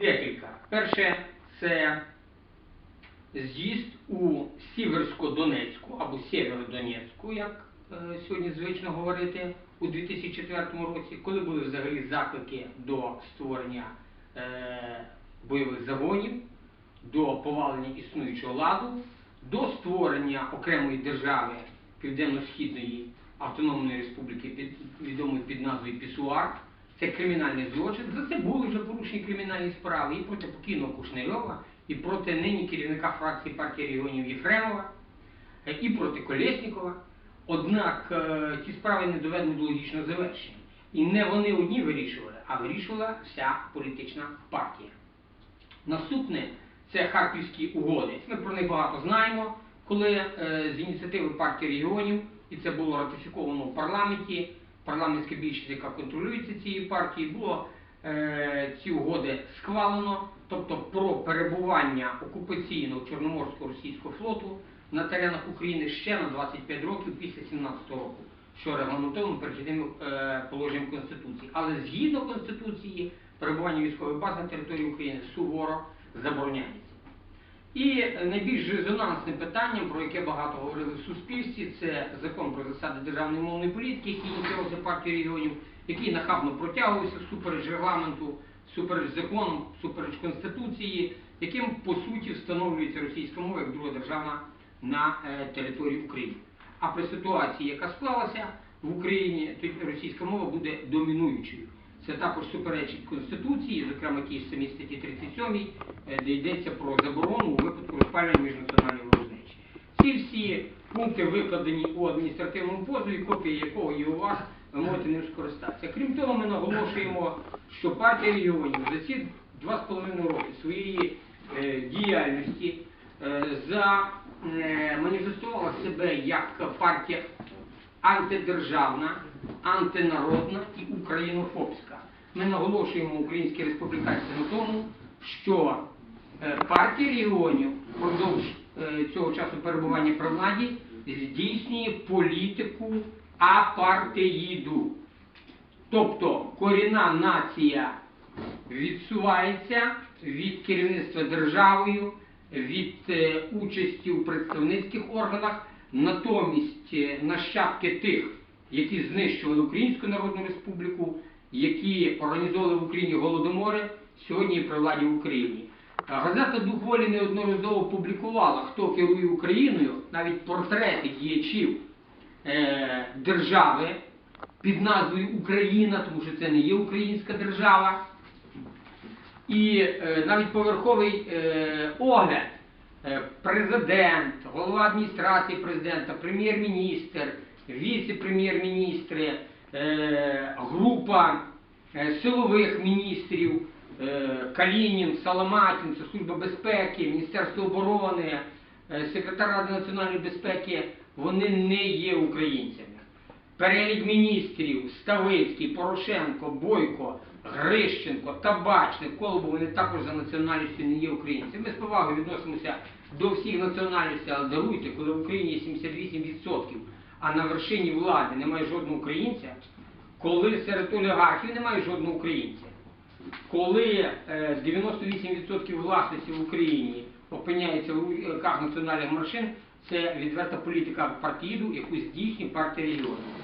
Декілька. Перше, це з'їзд у Сіверсько-Донецьку або Сєвєродонецьку, як е, сьогодні звично говорити, у 2004 році, коли були взагалі заклики до створення е, бойових загонів, до повалення існуючого ладу, до створення окремої держави Південно-Східної Автономної Республіки, під, відомої під назвою Пісуар. Це кримінальний злочин. За це були вже порушені кримінальні справи і проти покійного Кушнельова, і проти нині керівника фракції партії регіонів Єфремова, е, і проти Колєснікова. Однак е, ті справи не доведені до логічного завершення. І не вони одні вирішували, а вирішувала вся політична партія. Наступне це Харківські угоди. Ми про них багато знаємо, коли е, з ініціативи партії регіонів, і це було ратифіковано в парламенті, парламентська більшість, яка контролюється цією партією, було е, ці угоди схвалено, тобто про перебування окупаційного Чорноморського російського флоту на теренах України ще на 25 років після 17 року, що регламентовано перехідним е, положенням Конституції. Але згідно Конституції, перебування військових баз на території України суворо забороняється. І найбільш резонансним питанням, про яке багато говорили в суспільстві, це закон про засади державної мовної політики, який ініціювався партією регіонів, який нахабно протягувався всупереч регламенту, всупереч законам, всупереч конституції, яким по суті встановлюється російська мова як друга державна на е, території України. А при ситуації, яка склалася в Україні, тоді російська мова буде домінуючою. Це також суперечить Конституції, зокрема тій самій статті 37, е, де йдеться про заборону у випадку розпалювання міжнаціональної ворожнечі. Ці всі пункти викладені у адміністративному позові, копії якого є у вас, ви можете ним скористатися. Крім того, ми наголошуємо, що партія регіонів за ці два з половиною роки своєї е, діяльності е, за, е, маніфестувала себе як партія антидержавна, антинародна і українофобська. Ми наголошуємо українські республіканці на тому, що е, партія регіонів впродовж е, цього часу перебування при владі здійснює політику апартеїду. Тобто корінна нація відсувається від керівництва державою, від е, участі у представницьких органах, натомість е, нащадки тих, які знищували Українську Народну Республіку, які організовували в Україні голодомори, сьогодні при владі в Україні. Газета Дух волі неодноразово публікувала, хто керує Україною, навіть портрети діячів е, держави під назвою Україна, тому що це не є українська держава. І е, навіть поверховий е, огляд, е, президент, голова адміністрації президента, прем'єр-міністр, віце-прем'єр-міністри, е, група е, силових міністрів, е, Калінін, Саламатін, Служба безпеки, Міністерство оборони, е, секретар Ради національної безпеки, вони не є українцями. Перелік міністрів Ставицький, Порошенко, Бойко, Грищенко, Табачник, Колобов, вони також за національністю не є українцями. Ми з повагою відносимося до всіх національностей, але даруйте, коли в Україні 78%, а на вершині влади немає жодного українця, коли серед олігархів немає жодного українця, коли е, 98% власності в Україні опиняється в руках національних маршин, це відверта політика партійду, яку здійснює партія регіонів.